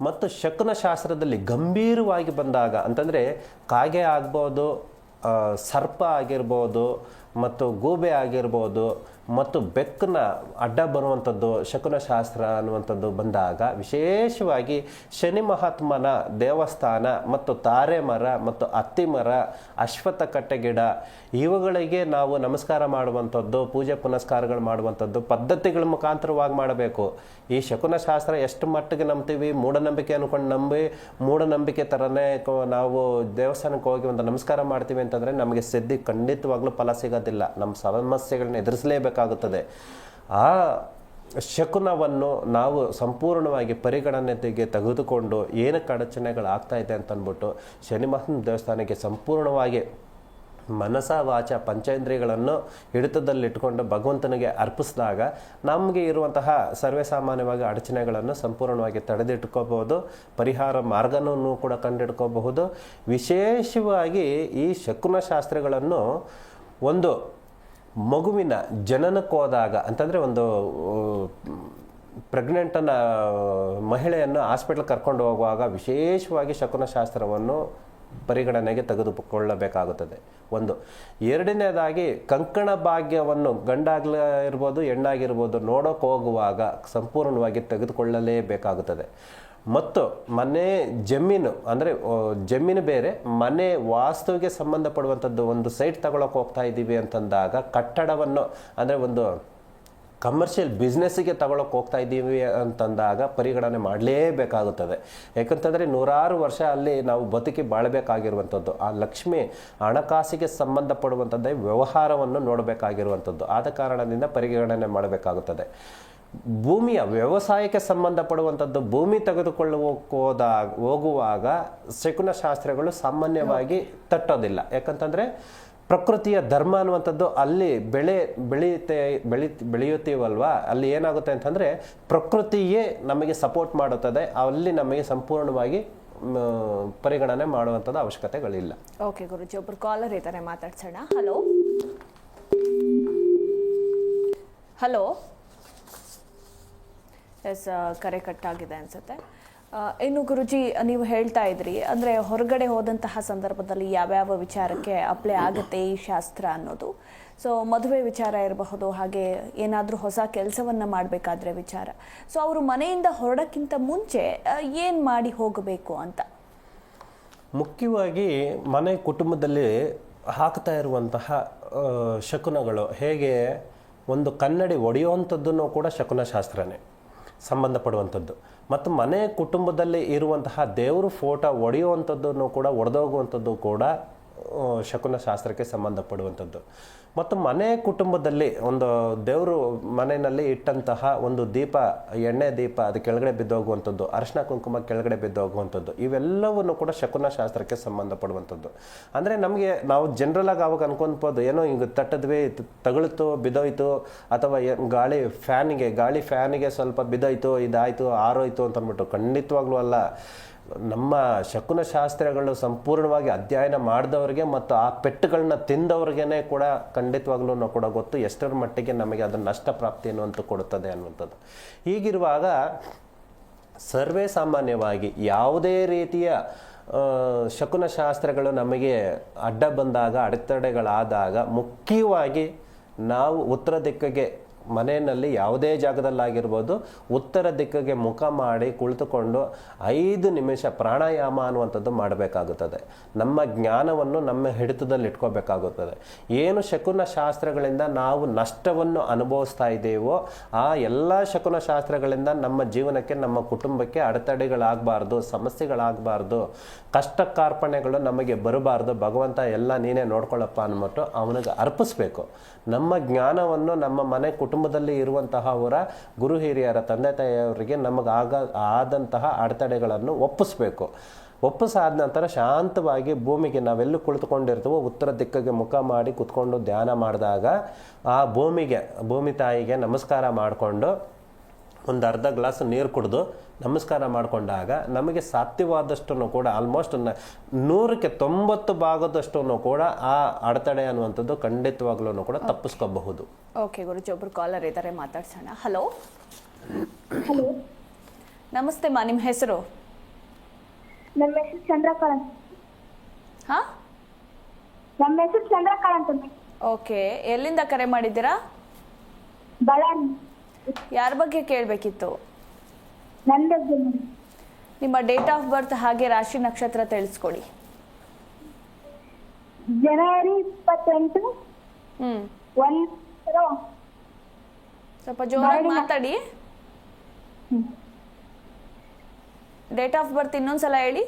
ಮತ್ತು ಶಕುನ ಶಾಸ್ತ್ರದಲ್ಲಿ ಗಂಭೀರವಾಗಿ ಬಂದಾಗ ಅಂತಂದರೆ ಕಾಗೆ ಆಗ್ಬೋದು ಸರ್ಪ ಆಗಿರ್ಬೋದು ಮತ್ತು ಗೂಬೆ ಆಗಿರ್ಬೋದು ಮತ್ತು ಬೆಕ್ಕನ ಅಡ್ಡ ಬರುವಂಥದ್ದು ಶಕುನ ಶಾಸ್ತ್ರ ಅನ್ನುವಂಥದ್ದು ಬಂದಾಗ ವಿಶೇಷವಾಗಿ ಶನಿ ಮಹಾತ್ಮನ ದೇವಸ್ಥಾನ ಮತ್ತು ತಾರೆ ಮರ ಮತ್ತು ಅತ್ತಿ ಮರ ಅಶ್ವಥ ಕಟ್ಟೆ ಗಿಡ, ಇವುಗಳಿಗೆ ನಾವು ನಮಸ್ಕಾರ ಮಾಡುವಂಥದ್ದು, ಪೂಜೆ ಪುನಸ್ಕಾರಗಳು ಮಾಡುವಂಥದ್ದು ಪದ್ಧತಿಗಳ ಮುಖಾಂತರವಾಗಿ ಮಾಡಬೇಕು. ಈ ಶಕುನ ಶಾಸ್ತ್ರ ಎಷ್ಟು ಮಟ್ಟಿಗೆ ನಂಬ್ತೀವಿ? ಮೂಢನಂಬಿಕೆ ಅನ್ಕೊಂಡು ನಂಬಿ, ಮೂಢನಂಬಿಕೆ ಥರನೇ ನಾವು ದೇವಸ್ಥಾನಕ್ಕೆ ಹೋಗಿ ಒಂದು ನಮಸ್ಕಾರ ಮಾಡ್ತೀವಿ ಅಂತಂದರೆ ನಮಗೆ ಸಿದ್ಧಿ ಖಂಡಿತವಾಗ್ಲೂ ಫಲ ಸಿಗೋದಿಲ್ಲ ನಮ್ಮ ಸಮಸ್ಯೆಗಳನ್ನ ಎದುರಿಸಲೇಬೇಕಾಗುತ್ತದೆ. ಆ ಶಕುನವನ್ನು ನಾವು ಸಂಪೂರ್ಣವಾಗಿ ಪರಿಗಣನೆಗೆ ತೆಗೆದುಕೊಂಡು ಏನಕ್ಕೆ ಅಡಚಣೆಗಳಾಗ್ತಾ ಇದೆ ಅಂತಂದ್ಬಿಟ್ಟು ಶನಿ ಮಹಾತ್ಮ ದೇವಸ್ಥಾನಕ್ಕೆ ಸಂಪೂರ್ಣವಾಗಿ ಮನಸ ವಾಚ ಪಂಚೇಂದ್ರಿಯಗಳನ್ನು ಹಿಡಿತದಲ್ಲಿಟ್ಟುಕೊಂಡು ಭಗವಂತನಿಗೆ ಅರ್ಪಿಸಿದಾಗ ನಮಗೆ ಇರುವಂತಹ ಸರ್ವೇ ಸಾಮಾನ್ಯವಾಗಿ ಅಡಚಣೆಗಳನ್ನು ಸಂಪೂರ್ಣವಾಗಿ ತಡೆದಿಟ್ಕೋಬಹುದು. ಪರಿಹಾರ ಮಾರ್ಗನೂ ಕೂಡ ಕಂಡಿಡ್ಕೋಬಹುದು. ವಿಶೇಷವಾಗಿ ಈ ಶಕುನ ಶಾಸ್ತ್ರಗಳನ್ನು ಒಂದು ಮಗುವಿನ ಜನನಕ್ಕೋದಾಗ, ಅಂತಂದರೆ ಒಂದು ಪ್ರೆಗ್ನೆಂಟನ್ನು ಮಹಿಳೆಯನ್ನು ಹಾಸ್ಪಿಟ್ಲ್ ಕರ್ಕೊಂಡು ಹೋಗುವಾಗ ವಿಶೇಷವಾಗಿ ಶಕುನಶಾಸ್ತ್ರವನ್ನು ಪರಿಗಣನೆಗೆ ತೆಗೆದುಕೊಳ್ಳಬೇಕಾಗುತ್ತದೆ. ಒಂದು, ಎರಡನೇದಾಗಿ ಕಂಕಣ ಭಾಗ್ಯವನ್ನು ಗಂಡಾಗ್ಲ ಇರ್ಬೋದು, ಹೆಣ್ಣಾಗಿರ್ಬೋದು ನೋಡೋಕೆ ಹೋಗುವಾಗ ಸಂಪೂರ್ಣವಾಗಿ ತೆಗೆದುಕೊಳ್ಳಲೇಬೇಕಾಗುತ್ತದೆ. ಮತ್ತು ಮನೆ ಜಮೀನು, ಅಂದರೆ ಜಮೀನು ಬೇರೆ, ಮನೆ ವಾಸ್ತುವಿಗೆ ಸಂಬಂಧಪಡುವಂಥದ್ದು ಒಂದು ಸೈಟ್ ತಗೊಳಕ್ಕೆ ಹೋಗ್ತಾ ಇದ್ದೀವಿ ಅಂತಂದಾಗ ಕಟ್ಟಡವನ್ನು, ಅಂದರೆ ಒಂದು ಕಮರ್ಷಿಯಲ್ ಬಿಸ್ನೆಸ್ಸಿಗೆ ತಗೊಳಕ್ಕೆ ಹೋಗ್ತಾ ಇದ್ದೀವಿ ಅಂತಂದಾಗ ಪರಿಗಣನೆ ಮಾಡಲೇಬೇಕಾಗುತ್ತದೆ. ಯಾಕಂತಂದರೆ ನೂರಾರು ವರ್ಷ ಅಲ್ಲಿ ನಾವು ಬದುಕಿ ಬಾಳಬೇಕಾಗಿರುವಂಥದ್ದು. ಆ ಲಕ್ಷ್ಮಿ ಹಣಕಾಸಿಗೆ ಸಂಬಂಧಪಡುವಂಥದ್ದೇ ವ್ಯವಹಾರವನ್ನು ನೋಡಬೇಕಾಗಿರುವಂಥದ್ದು. ಆದ ಕಾರಣದಿಂದ ಪರಿಗಣನೆ ಮಾಡಬೇಕಾಗುತ್ತದೆ. ಭೂಮಿಯ ವ್ಯವಸಾಯಕ್ಕೆ ಸಂಬಂಧಪಡುವಂಥದ್ದು ಭೂಮಿ ತೆಗೆದುಕೊಳ್ಳುವ ಹೋದಾಗ ಹೋಗುವಾಗ ಶಕುನ ಶಾಸ್ತ್ರಗಳು ಸಾಮಾನ್ಯವಾಗಿ ತಟ್ಟೋದಿಲ್ಲ. ಯಾಕಂತಂದರೆ ಪ್ರಕೃತಿಯ ಧರ್ಮ ಅನ್ನುವಂಥದ್ದು ಅಲ್ಲಿ ಬೆಳೆ ಬೆಳೆಯುತ್ತೆ ಬೆಳಿ, ಬೆಳೆಯುತ್ತೀವಲ್ವಾ? ಅಲ್ಲಿ ಏನಾಗುತ್ತೆ ಅಂತಂದರೆ ಪ್ರಕೃತಿಯೇ ನಮಗೆ ಸಪೋರ್ಟ್ ಮಾಡುತ್ತದೆ. ಅಲ್ಲಿ ನಮಗೆ ಸಂಪೂರ್ಣವಾಗಿ ಪರಿಗಣನೆ ಮಾಡುವಂಥದ್ದು ಅವಶ್ಯಕತೆಗಳಿಲ್ಲ. ಓಕೆ ಗುರುಜಿ ಒಬ್ಬರು ಕಾಲರ್ ಇದ್ದಾರೆ, ಮಾತಾಡ್ಸೋಣ. ಹಲೋ ಹಲೋ ಎಸ್ ಕರೆ ಕಟ್ಟಾಗಿದೆ ಅನಿಸುತ್ತೆ. ಆ, ಇನ್ನು ಗುರುಜಿ ನೀವು ಹೇಳ್ತಾ ಇದ್ರಿ ಅಂದರೆ ಹೊರಗಡೆ ಹೋದಂತಹ ಸಂದರ್ಭದಲ್ಲಿ ಯಾವ್ಯಾವ ವಿಚಾರಕ್ಕೆ ಅಪ್ಲೈ ಆಗುತ್ತೆ ಈ ಶಾಸ್ತ್ರ ಅನ್ನೋದು. ಸೊ ಮದುವೆ ವಿಚಾರ ಇರಬಹುದು ಹಾಗೆ ಏನಾದರೂ ಹೊಸ ಕೆಲಸವನ್ನು ಮಾಡಬೇಕಾದ್ರೆ ವಿಚಾರ. ಸೊ ಅವರು ಮನೆಯಿಂದ ಹೊರಡಕ್ಕಿಂತ ಮುಂಚೆ ಏನು ಮಾಡಿ ಹೋಗಬೇಕು ಅಂತ? ಮುಖ್ಯವಾಗಿ ಮನೆ ಕುಟುಂಬದಲ್ಲಿ ಹಾಕ್ತಾ ಇರುವಂತಹ ಶಕುನಗಳು. ಹೇಗೆ ಒಂದು ಕನ್ನಡಿ ಒಡೆಯುವಂಥದ್ದನ್ನು ಕೂಡ ಶಕುನ ಶಾಸ್ತ್ರನೇ ಸಂಬಂಧಪಡುವಂಥದ್ದು. ಮತ್ತು ಮನೆ ಕುಟುಂಬದಲ್ಲಿ ಇರುವಂತಹ ದೇವರು ಫೋಟೋ ಒಡೆಯುವಂಥದ್ದನ್ನು ಕೂಡ ಒಡೆದೋಗುವಂಥದ್ದು ಕೂಡ ಶಕುನ ಶಾಸ್ತ್ರಕ್ಕೆ ಸಂಬಂಧಪಡುವಂಥದ್ದು. ಮತ್ತು ಮನೆ ಕುಟುಂಬದಲ್ಲಿ ಒಂದು ದೇವರು ಮನೆಯಲ್ಲಿ ಇಟ್ಟಂತಹ ಒಂದು ದೀಪ, ಎಣ್ಣೆ ದೀಪ ಅದು ಕೆಳಗಡೆ ಬಿದ್ದೋಗುವಂಥದ್ದು ಅರಿಶಿನ ಕುಂಕುಮ ಕೆಳಗಡೆ ಬಿದ್ದೋಗುವಂಥದ್ದು ಇವೆಲ್ಲವನ್ನು ಕೂಡ ಶಕುನ ಶಾಸ್ತ್ರಕ್ಕೆ ಸಂಬಂಧಪಡುವಂಥದ್ದು. ಅಂದರೆ ನಮಗೆ ನಾವು ಜನರಲ್ ಆಗಿ ಅವಾಗ ಏನೋ ಹಿಂಗೆ ತಟ್ಟದ್ವಿ ತಗಳಿತು ಬಿದ್ದೋಯ್ತು, ಅಥವಾ ಗಾಳಿ ಫ್ಯಾನಿಗೆ ಗಾಳಿ ಫ್ಯಾನಿಗೆ ಸ್ವಲ್ಪ ಬಿದ್ದೋಯ್ತು, ಇದಾಯಿತು, ಆರೋಯ್ತು ಅಂತ ಅಂದ್ಬಿಟ್ಟು ಖಂಡಿತವಾಗ್ಲೂ ಅಲ್ಲ. ನಮ್ಮ ಶಕುನ ಶಾಸ್ತ್ರಗಳು ಸಂಪೂರ್ಣವಾಗಿ ಅಧ್ಯಯನ ಮಾಡಿದವರಿಗೆ ಮತ್ತು ಆ ಪೆಟ್ಟುಗಳನ್ನ ತಿಂದವ್ರಿಗೇನೆ ಕೂಡ ಖಂಡಿತವಾಗ್ಲೂ ಕೂಡ ಗೊತ್ತು ಎಷ್ಟರ ಮಟ್ಟಿಗೆ ನಮಗೆ ಅದರ ನಷ್ಟ ಪ್ರಾಪ್ತಿ ಅನ್ನುವಂಥ ಕೊಡುತ್ತದೆ ಅನ್ನುವಂಥದ್ದು. ಹೀಗಿರುವಾಗ ಸರ್ವೇ ಸಾಮಾನ್ಯವಾಗಿ ಯಾವುದೇ ರೀತಿಯ ಶಕುನ ಶಾಸ್ತ್ರಗಳು ನಮಗೆ ಅಡ್ಡ ಬಂದಾಗ, ಅಡೆತಡೆಗಳಾದಾಗ ಮುಖ್ಯವಾಗಿ ನಾವು ಉತ್ತರ ದಿಕ್ಕಿಗೆ ಮನೆಯಲ್ಲಿ ಯಾವುದೇ ಜಾಗದಲ್ಲಾಗಿರ್ಬೋದು ಉತ್ತರ ದಿಕ್ಕಿಗೆ ಮುಖ ಮಾಡಿ ಕುಳಿತುಕೊಂಡು ಐದು ನಿಮಿಷ ಪ್ರಾಣಾಯಾಮ ಅನ್ನುವಂಥದ್ದು ಮಾಡಬೇಕಾಗುತ್ತದೆ. ನಮ್ಮ ಜ್ಞಾನವನ್ನು ನಮ್ಮ ಹಿಡಿತದಲ್ಲಿ ಇಟ್ಕೋಬೇಕಾಗುತ್ತದೆ. ಏನು ಶಕುನ ಶಾಸ್ತ್ರಗಳಿಂದ ನಾವು ನಷ್ಟವನ್ನು ಅನುಭವಿಸ್ತಾ ಇದ್ದೇವೋ ಆ ಎಲ್ಲ ಶಕುನ ಶಾಸ್ತ್ರಗಳಿಂದ ನಮ್ಮ ಜೀವನಕ್ಕೆ, ನಮ್ಮ ಕುಟುಂಬಕ್ಕೆ ಅಡೆತಡೆಗಳಾಗಬಾರ್ದು, ಸಮಸ್ಯೆಗಳಾಗಬಾರ್ದು ಕಷ್ಟ ಕಾರ್ಪಣ್ಯಗಳು ನಮಗೆ ಬರಬಾರ್ದು, ಭಗವಂತ ಎಲ್ಲ ನೀನೇ ನೋಡ್ಕೊಳ್ಳಪ್ಪ ಅಂದ್ಬಿಟ್ಟು ಅವನಿಗೆ ಅರ್ಪಿಸ್ಬೇಕು. ನಮ್ಮ ಜ್ಞಾನವನ್ನು ನಮ್ಮ ಮನೆ ಕುಟುಂಬದಲ್ಲಿ ಇರುವಂತಹ ಅವರ ಗುರು ಹಿರಿಯರ ತಂದೆ ತಾಯಿಯವರಿಗೆ ನಮಗೆ ಆಗ ಆದಂತಹ ಅಡೆತಡೆಗಳನ್ನು ಒಪ್ಪಿಸ್ಬೇಕು. ಒಪ್ಪಿಸಾದ ನಂತರ ಶಾಂತವಾಗಿ ಭೂಮಿಗೆ ನಾವೆಲ್ಲೂ ಕುಳಿತುಕೊಂಡಿರ್ತೀವೋ, ಉತ್ತರ ದಿಕ್ಕಿಗೆ ಮುಖ ಮಾಡಿ ಕುತ್ಕೊಂಡು ಧ್ಯಾನ ಮಾಡಿದಾಗ ಆ ಭೂಮಿಗೆ, ಭೂಮಿ ತಾಯಿಗೆ ನಮಸ್ಕಾರ ಮಾಡಿಕೊಂಡು ಒಂದು ಅರ್ಧ ಗ್ಲಾಸ್ ನೀರು ಕುಡಿದು ನಮಸ್ಕಾರ ಮಾಡಿಕೊಂಡಾಗ ನಮಗೆ ಸಾಧ್ಯವಾದಷ್ಟು ಕೂಡ ಆಲ್ಮೋಸ್ಟ್ ನೂರಕ್ಕೆ ತೊಂಬತ್ತು ಭಾಗದಷ್ಟು ಕೂಡ ಆ ಅಡೆತಡೆ ಅನ್ನುವಂಥದ್ದು ಖಂಡಿತವಾಗ್ಲೂ ಕೂಡ ತಪ್ಪಿಸ್ಕೋಬಹುದು. ಓಕೆ ಗುರುಜಿ ಒಬ್ರು ಕಾಲರ್ ಇದ್ದಾರೆ ಮಾತಾಡ್ಸೋಣ. ಹಲೋ ಹಲೋ ನಮಸ್ತೆ ಮಾ ನಿಮ್ಮ ಹೆಸರು? ನಮ್ಮ ಹೆಸರು ಚಂದ್ರಕಲಾ ಹಾ? ನಮ್ಮ ಹೆಸರು ಚಂದ್ರಕಲಾ ಅಂತ ಓಕೆ ಎಲ್ಲಿಂದ ಕರೆ ಮಾಡಿದ್ದೀರಾ? ಬಳ್ಳಾರಿ. ಯಾರ ಬಗ್ಗೆ ಕೇಳಬೇಕಿತ್ತು? ನನ್ನ ಬಗ್ಗೆ ನಿಮ್ಮ ಡೇಟ್ ಆಫ್ ಬರ್ತ್ ಹಾಗೆ ರಾಶಿ ನಕ್ಷತ್ರ ತಿಳಿಸ್ಕೊಡಿ. ಜನವರಿ ಇಪ್ಪತ್ತೆಂಟು ಹ್ಞೂ ಒಂದು ಸ್ವಲ್ಪ ಜೋರಾಗಿ. ಮಾತಾಡಿ. ಡೇಟ್ ಆಫ್ ಬರ್ತ್ ಇನ್ನೊಂದ್ಸಲ ಹೇಳಿ.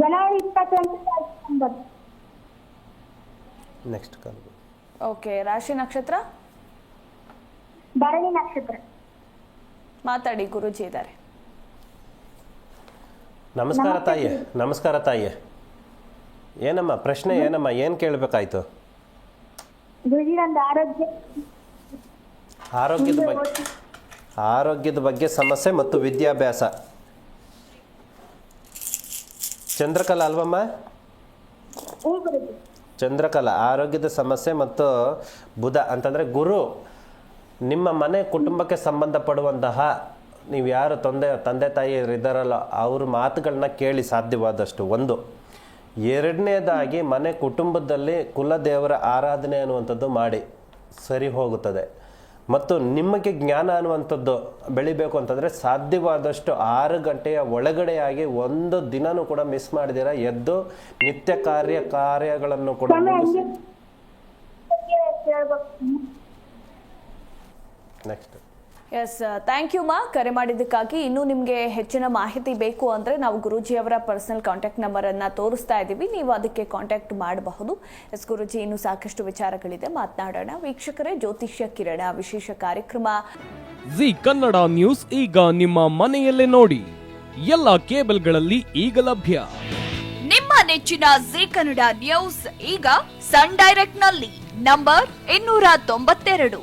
ಜನವರಿ ನೆಕ್ಸ್ಟ್ ಕಾಲ್ ಓಕೆ ರಾಶಿ ನಕ್ಷತ್ರ? ಭರಣಿ ನಕ್ಷತ್ರ. ಮಾತಾಡಿ ಗುರುಜಿ ಇದ್ದಾರೆ ನಮಸ್ಕಾರ ತಾಯಿ ನಮಸ್ಕಾರ ತಾಯಿ. ಏನಮ್ಮ ಪ್ರಶ್ನೆ ಏನಮ್ಮ ಏನು ಕೇಳಬೇಕಾಯ್ತು? ಗುರುಜಿ ನಂದು ಆರೋಗ್ಯ ಆರೋಗ್ಯದ ಬಗ್ಗೆ ಆರೋಗ್ಯದ ಬಗ್ಗೆ ಸಮಸ್ಯೆ ಮತ್ತು ವಿದ್ಯಾಭ್ಯಾಸ. ಚಂದ್ರಕಲಾ ಅಲ್ವಮ್ಮ? ಚಂದ್ರಕಲಾ ಆರೋಗ್ಯದ ಸಮಸ್ಯೆ ಮತ್ತು ಬುಧ ಅಂತಂದರೆ ಗುರು ನಿಮ್ಮ ಮನೆ ಕುಟುಂಬಕ್ಕೆ ಸಂಬಂಧಪಡುವಂತಹ ನೀವು ಯಾರು ತಂದೆ ತಂದೆ ತಾಯಿ ಇದ್ದಾರಲ್ಲ ಅವ್ರ ಮಾತುಗಳನ್ನ ಕೇಳಿ ಸಾಧ್ಯವಾದಷ್ಟು. ಒಂದು ಎರಡನೇದಾಗಿ ಮನೆ ಕುಟುಂಬದಲ್ಲಿ ಕುಲದೇವರ ಆರಾಧನೆ ಅನ್ನುವಂಥದ್ದು ಮಾಡಿ ಸರಿ ಹೋಗುತ್ತದೆ. ಮತ್ತು ನಿಮಗೆ ಜ್ಞಾನ ಅನ್ನುವಂಥದ್ದು ಬೆಳಿಬೇಕು ಅಂತಂದರೆ ಸಾಧ್ಯವಾದಷ್ಟು ಆರು ಗಂಟೆಯ ಒಳಗಡೆಯಾಗಿ ಒಂದು ದಿನನೂ ಕೂಡ ಮಿಸ್ ಮಾಡಿದಿರ ಎದ್ದು ನಿತ್ಯ ಕಾರ್ಯ ಕಾರ್ಯಗಳನ್ನು ಕೂಡ ನೆಕ್ಸ್ಟ್ ಎಸ್ ಥ್ಯಾಂಕ್ ಯು ಮಾ ಕರೆ ಮಾಡಿದ್ದಕ್ಕಾಗಿ ಇನ್ನೂ ನಿಮಗೆ ಹೆಚ್ಚಿನ ಮಾಹಿತಿ ಬೇಕು ಅಂದರೆ ನಾವು ಗುರುಜಿ ಅವರ ಪರ್ಸನಲ್ ಕಾಂಟ್ಯಾಕ್ಟ್ ನಂಬರನ್ನು ತೋರಿಸ್ತಾ ಇದ್ದೀವಿ. ನೀವು ಅದಕ್ಕೆ ಕಾಂಟ್ಯಾಕ್ಟ್ ಮಾಡಬಹುದು. ಎಸ್ ಗುರುಜಿ ಇನ್ನೂ ಸಾಕಷ್ಟು ವಿಚಾರಗಳಿದೆ. ಮಾತನಾಡೋಣ. ವೀಕ್ಷಕರೇ ಜ್ಯೋತಿಷ್ಯ ಕಿರಣ ವಿಶೇಷ ಕಾರ್ಯಕ್ರಮ. ಜಿ ಕನ್ನಡ ನ್ಯೂಸ್ ಈಗ ನಿಮ್ಮ ಮನೆಯಲ್ಲೇ ನೋಡಿ. ಎಲ್ಲ ಕೇಬಲ್ಗಳಲ್ಲಿ ಈಗ ಲಭ್ಯ. ನಿಮ್ಮ ನೆಚ್ಚಿನ ಜಿ ಕನ್ನಡ ನ್ಯೂಸ್ ಈಗ ಸನ್ ಡೈರೆಕ್ಟ್ನಲ್ಲಿ ನಂಬರ್ ಇನ್ನೂರ ತೊಂಬತ್ತೆರಡು.